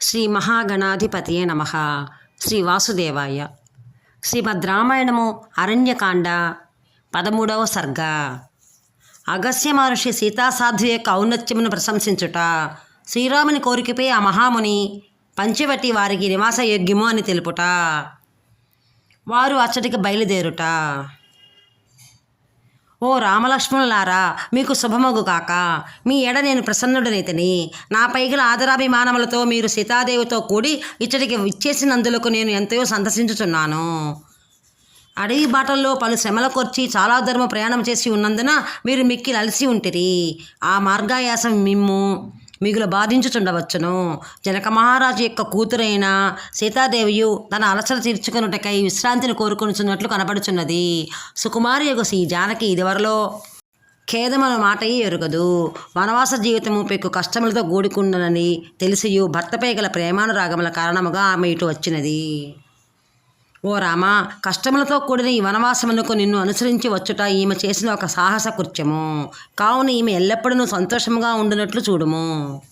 శ్రీ మహాగణాధిపతియే నమ. శ్రీ వాసుదేవాయ. శ్రీమద్ రామాయణము అరణ్యకాండ పదమూడవ సర్గ. అగస్య మహర్షి సీతాసాధ్వి యొక్క ఔన్నత్యమును ప్రశంసించుట శ్రీరాముని కోరికపై ఆ మహాముని పంచవటి వారికి నివాస యోగ్యము అని తెలుపుట. వారు అచ్చటికి బయలుదేరుట. ఓ రామలక్ష్మణులారా మీకు శుభమగు కాక మీ ఎడ నేను ప్రసన్నుడనైతని నా పైగల ఆదరాభిమానములతో మీరు సీతాదేవితో కూడి ఇచ్చటికి ఇచ్చేసినందులకు నేను ఎంతో సంతసించుచున్నాను అడవి బాటల్లో పలు శ్రమల కొర్చి చాలా ధర్మ ప్రయాణం చేసి ఉన్నందున మీరు మిక్కిలి అలసి ఉంటిరి. ఆ మార్గాయాసం మిమ్ము. మిగులు బాధించుచుండవచ్చును. జనక మహారాజు యొక్క కూతురైన సీతాదేవియు తన అలసట తీర్చుకొనుటకై విశ్రాంతిని కోరుకొనుచున్నట్లు కనపడుచున్నది సుకుమారి యొక్క శ్రీ జానకి ఇదివరలో ఖేదమన మాటయే ఎరుగదు. వనవాస జీవితము పెక్కు కష్టములతో గూడుకుండనని తెలిసియు భర్తపై గల ప్రేమానురాగముల కారణముగా ఆమె ఇటు వచ్చినది. ఓ రామా కష్టములతో కూడిన ఈ వనవాసమునకు నిన్ను అనుసరించి వచ్చుట ఈమె చేసిన ఒక సాహస కృత్యము. కావున ఈమె ఎల్లప్పుడూ సంతోషముగా ఉండునట్లు చూడుము.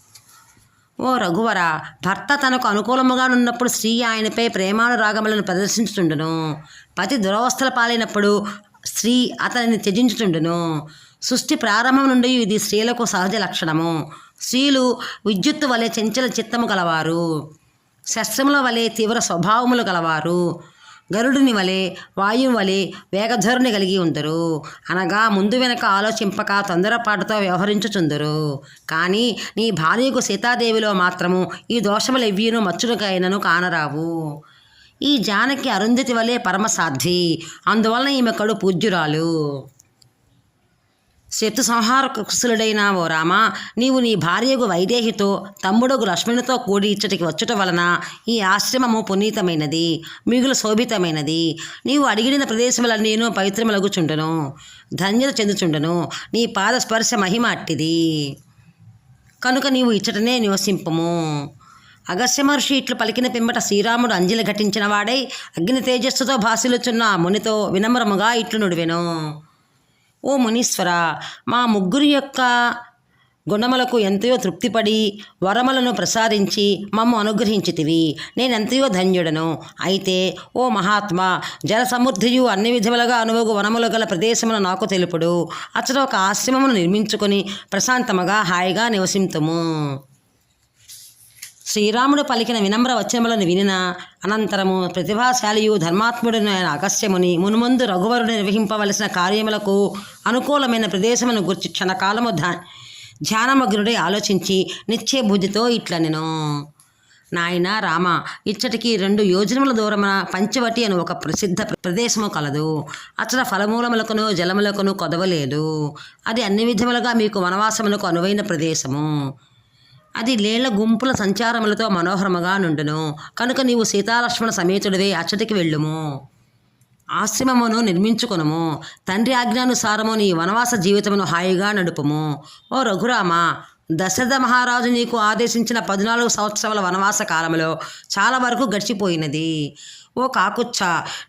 ఓ రఘువర భర్త తనకు అనుకూలముగా ఉన్నప్పుడు స్త్రీ ఆయనపై ప్రేమానురాగములను ప్రదర్శించుచుండును పతి దురవస్థల పాలైనప్పుడు స్త్రీ అతనిని త్యజించుచుండును సృష్టి ప్రారంభం నుండి ఇది స్త్రీలకు సహజ లక్షణము. స్త్రీలు విద్యుత్తు వలె చంచల చిత్తము గలవారు. శస్త్రముల వలె తీవ్ర స్వభావములు గలవారు. గరుడుని వలె వాయువు వలె వేగధరుని కలిగి ఉందరు. అనగా ముందు వెనక ఆలోచింపక తొందరపాటుతో వ్యవహరించుచుందరు. కానీ నీ భార్యకు సీతాదేవిలో మాత్రము ఈ దోషములు ఎవ్వీను మచ్చునుకైనను కానరావు. ఈ జానకి అరుంధతి వలె పరమసాధ్వి. అందువలన ఈమె కడు పూజ్యురాలు. శత్రు సంహార కుశలుడైన ఓ రామ నీవు నీ భార్యకు వైదేహితో తమ్ముడుగు లక్ష్మణునితో కూడి ఇచ్చటికి వచ్చుట వలన ఈ ఆశ్రమము పునీతమైనది మిగులు శోభితమైనది. నీవు అడిగిన ప్రదేశములన్నీను పవిత్రములగుచుండును ధన్యత చెందుచుండును నీ పాదస్పర్శ మహిమ అట్టిది. కనుక నీవు ఇచ్చటనే నివసింపము. అగస్య మహర్షి ఇట్లు పలికిన పిమ్మట శ్రీరాముడు అంజలి ఘటించిన వాడై అగ్ని తేజస్సుతో భాసిల్లుచున్న ఆ మునితో వినమ్రముగా ఇట్లు నుడివెను. ఓ మునీశ్వర మా ముగ్గురి యొక్క గుణములకు ఎంతయో తృప్తిపడి వరములను ప్రసాదించి మమ్ము అనుగ్రహించితివి. నేనెంతయో ధన్యుడను. అయితే ఓ మహాత్మా జలసమృద్ధియు అన్ని విధములుగా అనుభవ వనములు గల ప్రదేశమును నాకు తెలుపుడు. అతడు ఒక ఆశ్రమమును నిర్మించుకొని ప్రశాంతముగా హాయిగా నివసింతుము. శ్రీరాముడు పలికిన వినమ్ర వచనములను వినిన అనంతరము ప్రతిభాశాలియు ధర్మాత్ముడైన అగస్యముని మునుముందు రఘువరుడు నిర్వహింపవలసిన కార్యములకు అనుకూలమైన ప్రదేశమును గుర్చి క్షణకాలము ధ్యా ధ్యానమగ్నుడై ఆలోచించి నిత్య బుద్ధితో ఇట్లనెను. నాయన రామ ఇచ్చటికి రెండు యోజనముల దూరమున పంచవటి అని ఒక ప్రసిద్ధ ప్రదేశము కలదు. అతడ ఫలమూలములకును జలములకును కొదవలేదు. అది అన్ని విధములుగా మీకు వనవాసములకు అనువైన ప్రదేశము. అది లేళ్ళ గుంపుల సంచారములతో మనోహరముగా నుండును. కనుక నీవు సీతాలక్ష్మణ సమేతుడివే అచ్చటికి వెళ్ళుము. ఆశ్రమమును నిర్మించుకునుము. తండ్రి ఆజ్ఞానుసారము నీ వనవాస జీవితమును హాయిగా నడుపుము. ఓ రఘురామ దశరథ మహారాజు నీకు ఆదేశించిన పద్నాలుగు సంవత్సరాల వనవాస కాలంలో చాలా వరకు గడిచిపోయినది. ఓ కాకుచ్చ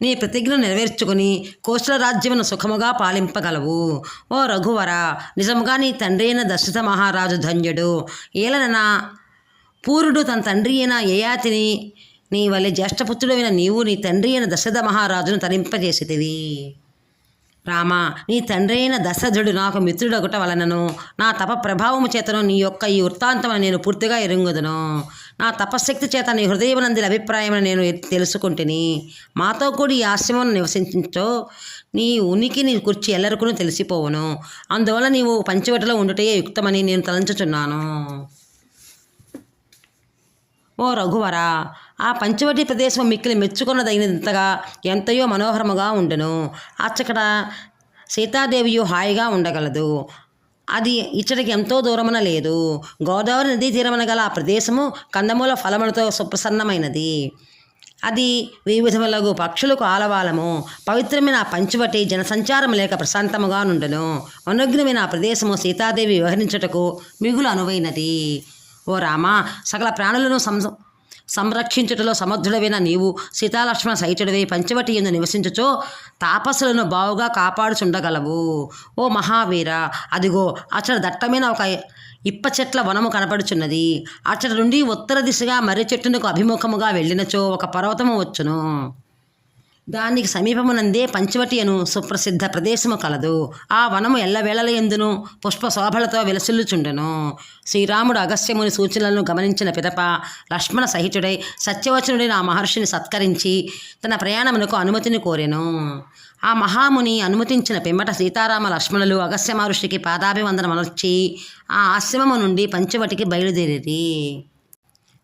నీ ప్రతిజ్ఞ నెరవేర్చుకుని కోశల రాజ్యమును సుఖముగా పాలింపగలవు. ఓ రఘువర నిజముగా నీ తండ్రి అయిన దశరథ మహారాజు ధన్యుడు. ఏలననా పూరుడు తన తండ్రి అయిన యయాతిని నీ వలె జ్యేష్ఠపుత్రుడైన నీవు నీ తండ్రి అయిన దశరథ మహారాజును తరింపజేసితివి. రామ నీ తండ్రి అయిన దశరథుడు నాకు మిత్రుడొకట వలనను నా తప ప్రభావము చేతను నీ యొక్క ఈ వృత్తాంతమని నేను పూర్తిగా ఎరుంగుదును. నా తపశక్తి చేత నీ హృదయమునంది అభిప్రాయమని నేను తెలుసుకుంటుని మాతో కూడి ఈ ఆశ్రమం నివసించో. నీ ఉనికి నీ కూర్చి ఎల్లరికను తెలిసిపోవును. అందువల్ల నీవు పంచవటలో ఉండుటే యుక్తమని నేను తలంచుచున్నాను. ఓ రఘువరా ఆ పంచవటి ప్రదేశం మిక్కిలి మెచ్చుకున్నదగినంతగా ఎంతయో మనోహరముగా ఉండును. అచ్చకడ సీతాదేవియు హాయిగా ఉండగలదు. అది ఇచ్చటికి ఎంతో దూరమున లేదు. గోదావరి నదీ తీరమున గల ఆ ప్రదేశము కందమూల ఫలములతో సుప్రసన్నమైనది. అది వివిధములగు పక్షులకు ఆలవాలము. పవిత్రమైన పంచువటి జనసంచారం లేక ప్రశాంతముగా నుండును. అనుగ్రమైన ఆ ప్రదేశము సీతాదేవి వ్యవహరించుటకు మిగులు అనువైనది. ఓ రామ సకల ప్రాణులను సంసం సంరక్షించుటలో సమర్థుడవైన నీవు సీతాలక్ష్మణ సైతుడివై పంచవటి ఎందు నివసించుచో తాపసులను బావుగా కాపాడుచుండగలవు. ఓ మహావీర అదిగో అచట దట్టమైన ఒక ఇప్ప చెట్ల వనము కనపడుచున్నది. అచ్చటి నుండి ఉత్తర దిశగా మర్రి చెట్టునకు అభిముఖముగా వెళ్ళినచో ఒక పర్వతము వచ్చును. దానికి సమీపమునందే పంచవటి అను సుప్రసిద్ధ ప్రదేశము కలదు. ఆ వనము ఎల్లవేళల ఎందును పుష్ప శోభలతో విలసిల్లుచుండెను. శ్రీరాముడు అగస్త్యముని సూచనలను గమనించిన పిదప లక్ష్మణ సహితుడై సత్యవచనుడైన ఆ మహర్షిని సత్కరించి తన ప్రయాణమునకు అనుమతిని కోరెను. ఆ మహాముని అనుమతించిన పిమ్మట సీతారామ లక్ష్మణులు అగస్త్య మహర్షికి పాదాభివందనమనొచ్చి ఆ ఆశ్రమము నుండి పంచవటికి బయలుదేరి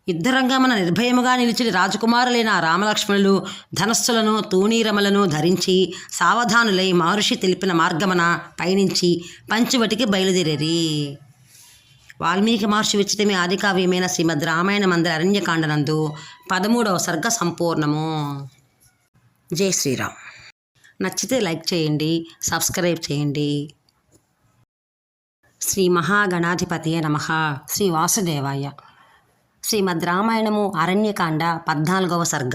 యుద్ధరంగమన నిర్భయముగా నిలిచిన రాజకుమారులైన రామలక్ష్మణులు ధనస్సులను తూణీరమలను ధరించి సావధానులై మహర్షి తెలిపిన మార్గమన పయనించి పంచవటికి బయలుదేరి వాల్మీకి మహర్షి విచితమే ఆదికావ్యమైన శ్రీమద్ రామాయణ మందిర అరణ్యకాండనందు పదమూడవ సర్గ సంపూర్ణము. జై శ్రీరామ్. నచ్చితే లైక్ చేయండి సబ్స్క్రైబ్ చేయండి. శ్రీ మహాగణాధిపతియే నమ. శ్రీ వాసుదేవాయ. శ్రీమద్ రామాయణము అరణ్యకాండ పద్నాలుగవ సర్గ.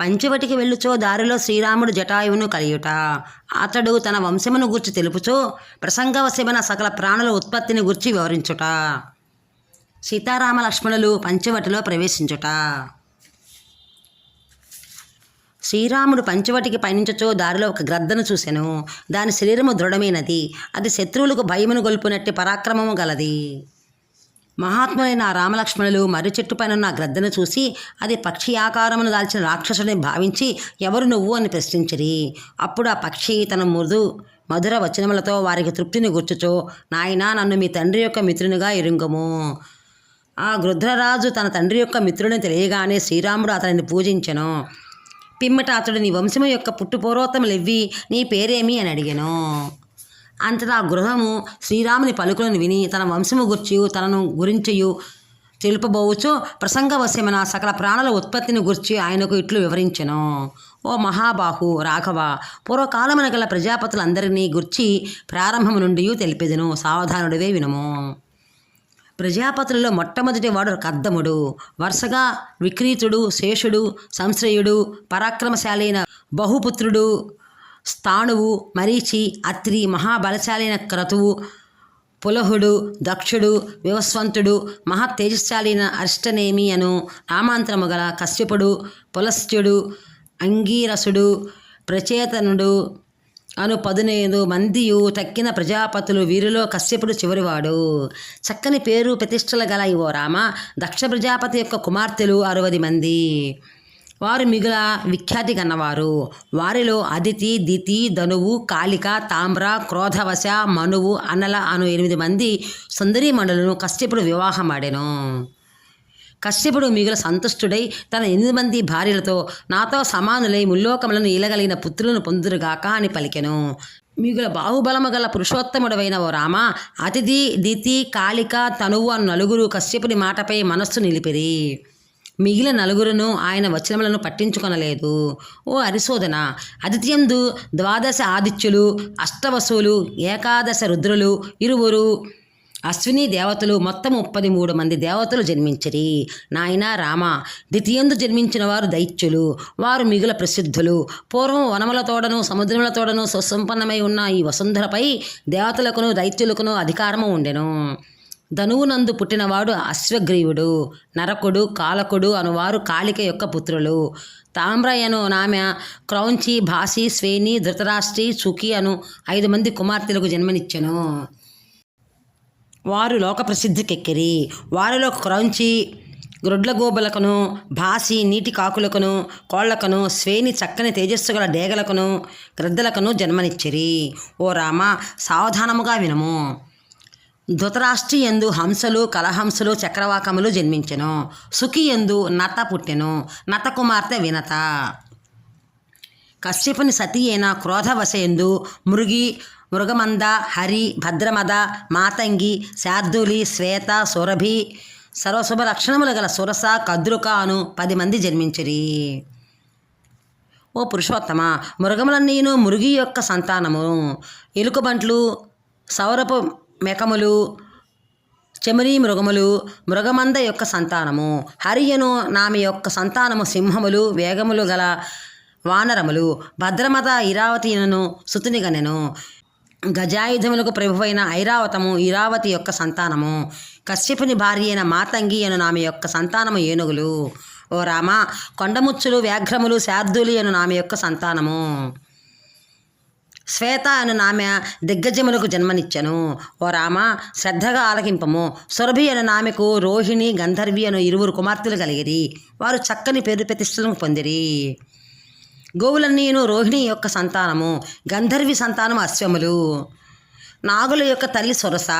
పంచవటికి వెళ్ళుచో దారిలో శ్రీరాముడు జటాయువును కలియుట. అతడు తన వంశమును గూర్చి తెలుపుచో ప్రసంగవశమైన సకల ప్రాణుల ఉత్పత్తిని గూర్చి వివరించుట. సీతారామ లక్ష్మణులు పంచవటిలో ప్రవేశించుట. శ్రీరాముడు పంచవటికి పయనించచో దారిలో ఒక గ్రద్దను చూసెను. దాని శరీరము దృఢమైనది. అది శత్రువులకు భయమును గొల్పునట్టి పరాక్రమము గలది. మహాత్ములైన రామలక్ష్మణులు మర్రి చెట్టు పైన ఉన్న గ్రద్దను చూసి అది పక్షి ఆకారమును దాల్చిన రాక్షసుడిని భావించి ఎవరు నువ్వు అని ప్రశ్నించిరి. అప్పుడు ఆ పక్షి తన మృదు మధుర వచనములతో వారికి తృప్తిని గుర్చుచో నాయనా నన్ను మీ తండ్రి యొక్క మిత్రునిగా ఇరుంగము. ఆ గృధ్రరాజు తన తండ్రి యొక్క మిత్రుని తెలియగానే శ్రీరాముడు అతనిని పూజించెను. పిమ్మట అతడు నీ వంశము యొక్క పుట్టుపూర్వోత్తములెవ్వి నీ పేరేమి? అని అడిగాను. అంతటా గృహము శ్రీరాముని పలుకులను విని తన వంశము గుర్చియు తనను గురించియు తెలుపబోవచ్చు ప్రసంగవశ్యమైన సకల ప్రాణుల ఉత్పత్తిని గుర్చి ఆయనకు ఇట్లు వివరించెను. ఓ మహాబాహు రాఘవ పూర్వకాలమున గల ప్రజాపతులందరినీ గుర్చి ప్రారంభము నుండి తెలిపెదను. సావధానుడివే వినుము. ప్రజాపతులలో మొట్టమొదటి వాడు కద్దముడు వరుసగా విక్రీతుడు శేషుడు సంశ్రయుడు పరాక్రమశాలైన బహుపుత్రుడు స్థాణువు మరీచి అత్రి మహాబలశాలైన క్రతువు పులహుడు దక్షుడు వివస్వంతుడు మహా తేజస్శాలైన అష్టనేమి అను నామాంతరము గల కశ్యపుడు పులస్త్యుడు అంగీరసుడు ప్రచేతనుడు అను పదునైదు మందియు తక్కిన ప్రజాపతులు వీరిలో కశ్యపుడు చివరివాడు. చక్కని పేరు ప్రతిష్టల గల ఇవో రామ దక్ష ప్రజాపతి యొక్క కుమార్తెలు అరవది మంది. వారు మిగుల విఖ్యాతి కన్నవారు వారిలో అదితి దితి ధనువు కాళిక తామ్ర క్రోధవశ మనువు అనల అను ఎనిమిది మంది సుందరీమణులను కశ్యపుడు వివాహమాడెను కశ్యపుడు మిగుల సంతుష్టుడై తన ఎనిమిది మంది భార్యలతో నాతో సమానులై ముల్లోకములను ఈలగలిగిన పుత్రులను పొందురుగాక అని పలికెను. మిగుల బాహుబలము గల పురుషోత్తముడవైన ఓ రామ అతిథి దితి కాళిక తనువు అను నలుగురు కశ్యపుని మాటపై మనస్సు నిలిపిరి. మిగిలిన నలుగురును ఆయన వచనములను పట్టించుకొనలేదు. ఓ హరిశోధన అదిత్యందు ద్వాదశ ఆదిత్యులు అష్టవసులు ఏకాదశ రుద్రులు ఇరువురు అశ్విని దేవతలు మొత్తం ముప్పది మూడు మంది దేవతలు జన్మించిరి. నాయన రామ ద్వితీయందు జన్మించిన వారు దైత్యులు వారు మిగుల ప్రసిద్ధులు. పూర్వం వనముల తోడను సముద్రముల తోడను సుసంపన్నమై ఉన్న ఈ వసుంధరపై దేవతలకును దైత్యులకును అధికారము ఉండెను. ధనువునందు పుట్టినవాడు అశ్వగ్రీవుడు నరకుడు కాలకుడు అనువారు కాళిక యొక్క పుత్రులు. తామ్రయను నామె క్రౌంచి భాసి స్వేని ధృతరాష్ట్రి చుకి అను ఐదు మంది కుమార్తెలకు జన్మనిచ్చెను. వారు లోక ప్రసిద్ధికెక్కిరి. వారిలో క్రౌంచి గ్రొడ్ల గోబులకును భాసి నీటి కాకులకును కోళ్ళకును స్వేని చక్కని తేజస్సు గల డేగలకును గ్రద్దలకును జన్మనిచ్చిరి. ఓ రామ సావధానముగా వినము. ధృతరాష్ట్రి ఎందు హంసలు కలహంసలు చక్రవాకములు జన్మించెను. సుఖి ఎందు నత పుట్టెను. నత కుమార్తె వినత. కశ్యపుని సతి అయిన క్రోధవశయందు మృగి మృగమంద హరి భద్రమద మాతంగి శార్దులి శ్వేత సురభి సర్వశుభ లక్షణములు గల సురస కద్రుక అను పది మంది జన్మించిరి. ఓ పురుషోత్తమ మృగములన్నీను మురుగి యొక్క సంతానము. ఎలుకబంట్లు సౌరపు మెకములు చెమరీ మృగములు మృగమంద యొక్క సంతానము. హరియను నామి యొక్క సంతానము సింహములు వేగములు గల వానరములు. భద్రమత ఇరావతినను సుతునిగనెను. గజాయుధములకు ప్రభువైన ఐరావతము ఇరావతి యొక్క సంతానము. కశ్యపుని భార్య అయిన మాతంగి అను నామె యొక్క సంతానము ఏనుగులు. ఓ రామ కొండముచ్చులు వ్యాఘ్రములు శార్దులు అను నామె యొక్క సంతానము. శ్వేత అను నామె దిగ్గజములకు జన్మనిచ్చెను. ఓ రామ శ్రద్ధగా ఆలకింపము. సురభి అను నామెకు రోహిణి గంధర్వి అను ఇరువురు కుమార్తెలు కలిగిరి. వారు చక్కని పేరు ప్రతిష్టలను పొందిరి. గోవులన్నీను రోహిణి యొక్క సంతానము గంధర్వి సంతానం అశ్వములు. నాగుల యొక్క తల్లి సొరస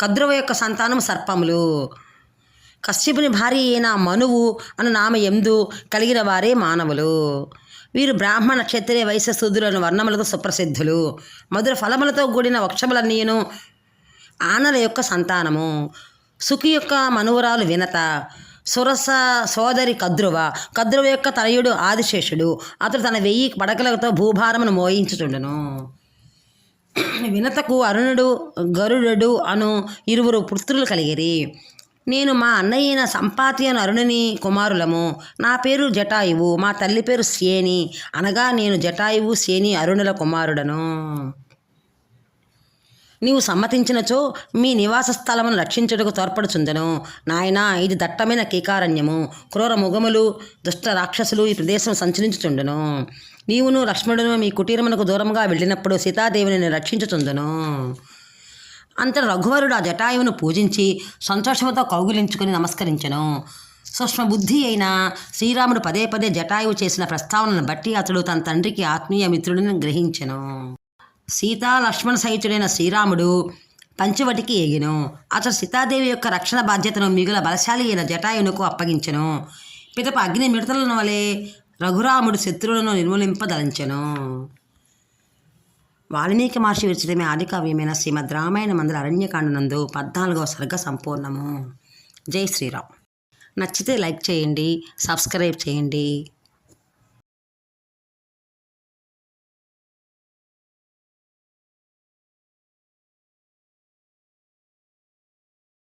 కద్రువ యొక్క సంతానం సర్పములు. కశ్యపుని భార్య అయిన మనువు అను నామ ఎందు కలిగిన వారే మానవులు. వీరు బ్రాహ్మణ క్షత్రియ వైశ్య శూద్రులను వర్ణములతో సుప్రసిద్ధులు. మధుర ఫలములతో కూడిన వక్షములన్నీయును ఆనల యొక్క సంతానము. సుఖి యొక్క మనువరాలు వినత. సురస సోదరి కద్రువ. కద్రువ యొక్క తనయుడు ఆదిశేషుడు. అతడు తన వెయ్యి పడకలతో భూభారమును మోయించుచుండును వినతకు అరుణుడు గరుడు అను ఇరువురు పుత్రులు కలిగిరి. నేను మా అన్నయ్యైన అయిన సంపాతి అరుణుని కుమారులము. నా పేరు జటాయువు మా తల్లి పేరు శ్రేణి అనగా నేను జటాయువు శ్రేణి అరుణుల కుమారుడను. నీవు సమ్మతించినచో మీ నివాస స్థలమును రక్షించుటకు తోడ్పడుచుందను. నాయనా ఇది దట్టమైన కీకారణ్యము. క్రూర ముగములు దుష్ట రాక్షసులు ఈ ప్రదేశం సంచరించుచుండును. నీవును లక్ష్మణును మీ కుటీరమునకు దూరంగా వెళ్ళినప్పుడు సీతాదేవిని రక్షించుచుందును. అంతట రఘువరుడు ఆ జటాయువును పూజించి సంతోషంతో కౌగిలించుకుని నమస్కరించెను. సూక్ష్మబుద్ధి అయిన శ్రీరాముడు పదే పదే జటాయువు చేసిన ప్రస్తావనను బట్టి అతడు తన తండ్రికి ఆత్మీయ మిత్రుడిని గ్రహించెను. సీతా లక్ష్మణ సహితుడైన శ్రీరాముడు పంచవటికి ఎగిను అతడు సీతాదేవి యొక్క రక్షణ బాధ్యతను మిగుల బలశాలి అయిన జటాయువునకు అప్పగించెను. పిదప అగ్ని మిడతలను వలె రఘురాముడు శత్రువులను నిర్మూలింపదలంచెను. వాల్మీకి మహర్షి విరచితమే ఆదికావ్యమైన శ్రీమద్ రామాయణ మందుల అరణ్యకాండనందు పద్నాలుగవ సర్గ సంపూర్ణము. జై శ్రీరామ్. నచ్చితే లైక్ చేయండి సబ్స్క్రైబ్ చేయండి.